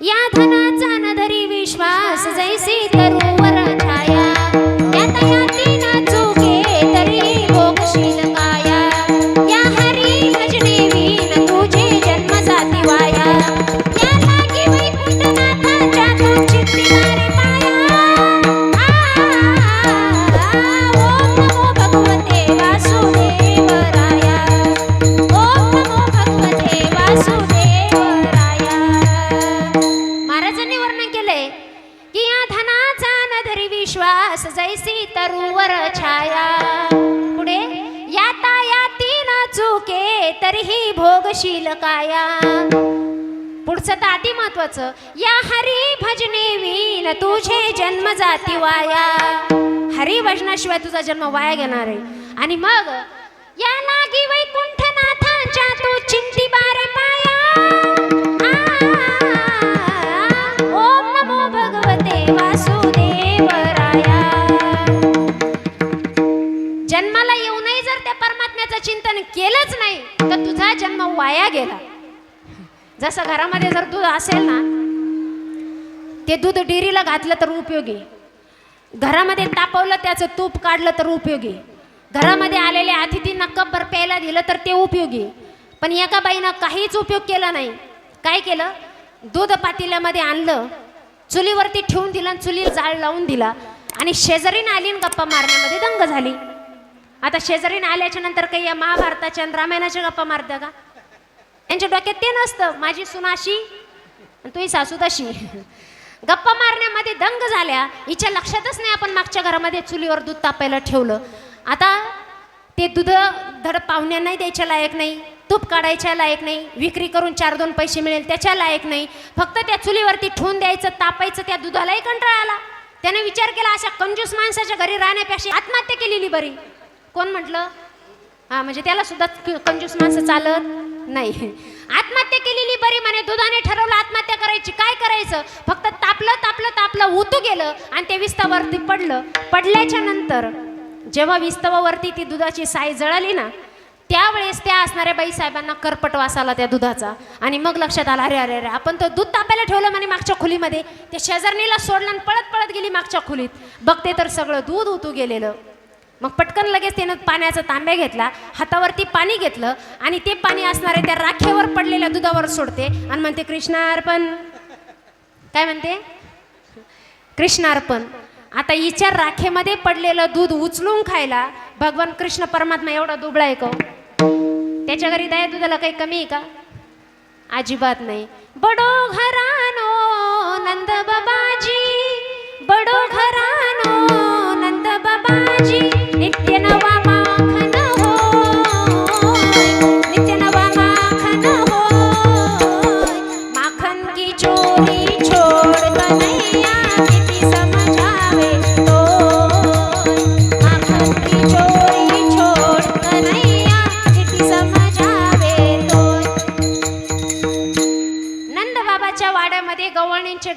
या धनाचा नधरी विश्वास जैसे तरुवर होशील काया? पुढचं तर अति महत्वाचं. या हरी भजने वीन तुझे जन्म जाती वाया. हरी भजनाशिवाय तुझा जन्म वाया घेणार आहे. आणि मग या लागी वैकुंठनाथांच्या तू चिंती बारे पाया. ओम नमो भगवते वासुदेवराया. जन्माला येऊनही जर त्या परमात्म्याचं चिंतन केलंच नाही तर जन्म वाया गेला. जसं घरामध्ये जर दूध असेल ना ते दूध डेअरीला घातलं तर उपयोगी. घरामध्ये तापवलं त्याचं तूप काढलं तर उपयोगी. घरामध्ये आलेल्या अतिथींना कपभर प्यायला दिलं तर ते उपयोगी. पण एका बाईनं काहीच उपयोग केला नाही. काय केलं? दूध पातेल्यामध्ये आणलं चुलीवरती ठेवून दिलं आणि चुलीला जाळ लावून दिला. आणि शेजारीनं आली आणि गप्पा मारण्यामध्ये दंग झाली. आता शेजारीने आल्याच्यानंतर काही या महाभारताच्या आणि रामायणाच्या गप्पा मारतं का? यांच्या डोक्यात ते नसतं. माझी सुनाशी आणि तुही सासू तशी. गप्पा मारण्यामध्ये दंग झाल्या. हिच्या लक्षातच नाही आपण मागच्या घरामध्ये चुलीवर दूध तापायला ठेवलं. आता ते दूध धड पाहुण्यांनाही द्यायच्या लायक नाही. तूप काढायच्या लायक नाही. विक्री करून चार दोन पैसे मिळेल त्याच्या लायक नाही. फक्त त्या चुलीवरती ठेवून द्यायचं तापायचं त्या दुधालाही कंटाळा आला. त्याने विचार केला अशा कंजूस माणसाच्या घरी राहण्यापेक्षा आत्महत्या केलेली बरी. कोण म्हटलं? हा म्हणजे त्याला सुद्धा कंजूस माणसं चालत नाही. आत्महत्या केलेली बरी म्हणे दुधाने ठरवलं आत्महत्या करायची. काय करायचं? फक्त तापलं तापलं तापलं उतू गेलं आणि ते विस्तवावरती पडलं. पडल्याच्या नंतर जेव्हा विस्तवावरती ती दुधाची साय जळाली ना त्यावेळेस त्या असणाऱ्या बाई साहेबांना करपट वास आला त्या दुधाचा. आणि मग लक्षात आलं अरे अरे अरे आपण तर दूध तापायला ठेवलं म्हणे मागच्या खोलीमध्ये. त्या शेजारणीला सोडलं आणि पळत पळत गेली मागच्या खोलीत. बघते तर सगळं दूध उतू गेलेलं. मग पटकन लगेच त्यानं पाण्याचा तांब्या घेतला हातावरती पाणी घेतलं आणि ते पाणी असणारे त्या राखेवर पडलेल्या दुधावर सोडते आणि म्हणते कृष्णार्पण. काय म्हणते? कृष्णार्पण. आता हिच्या राखेमध्ये पडलेलं दूध उचलून खायला भगवान कृष्ण परमात्मा एवढा दुबळा आहे का हो? त्याच्या घरी दया दुधाला काही कमी आहे का? अजिबात नाही. बडो घरानो नंद बाबाजी.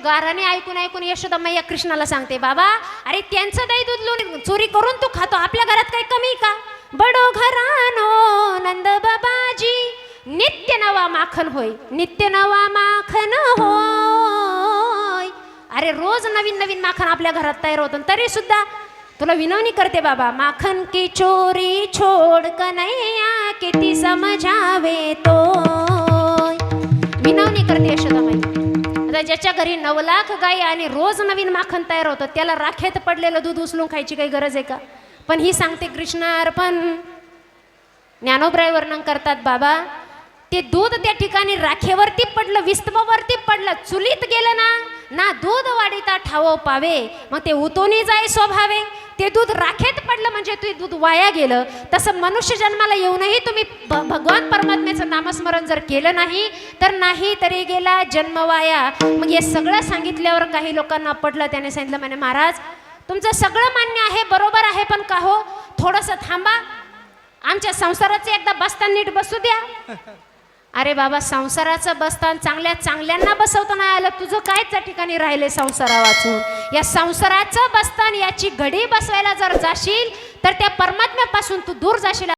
गाराने ऐकून ऐकून यशोदा मैया कृष्णाला सांगते बाबा अरे त्यांचं दही दूध लोणी चोरी करून तू खातो. आपल्या घरात काही कमी का? बडो घरानो नंद बाबाजी नित्य नवा माखन होय नित्य नवा माखन होय. अरे रोज नवीन नवीन माखन आपल्या घरात तयार होतं. तरी सुद्धा तुला विनवणी करते बाबा माखन की चोरी छोड कन्हैया किती समजावे तो विनवणी करते यशोदा ज्याच्या घरी नऊ लाख गाई आणि रोज नवीन माखन तयार होतं त्याला राखेत पडलेलं दूध उचलून खायची काही गरज आहे का? पण ही सांगते कृष्ण अर्पण. ज्ञानोबराय वर्णन करतात बाबा ते दूध त्या ठिकाणी राखेवरती पडलं विस्तवावरती पडलं चुलीत गेलं ना ना दूध वाढीता ठावो पावे मग ते उतोनी जाय स्वभावे. ते दूध राखेत पडलं म्हणजे ते दूध वाया गेलं. तसं मनुष्य जन्माला येऊनही तुम्ही भगवान परमात्म्याचं नामस्मरण जर केलं नाही तर नाही तरी गेला जन्म वाया. मग हे सगळं सांगितल्यावर काही लोकांना पडलं त्याने सांगितलं म्हणे महाराज तुमचं सगळं मान्य आहे बरोबर आहे पण का हो? थोडंसं थांबा. आमच्या संसाराचे एकदा बसता नीट बसू द्या. अरे बाबा संसाराचं बसतान चांगल्या चांगल्यांना बसवता नाही आलं. तुझं काय त्या ठिकाणी राहिले संसारा वाचून? या संसाराचं बसतान याची घडी बसवायला जर जाशील तर त्या परमात्म्यापासून तू दूर जाशील.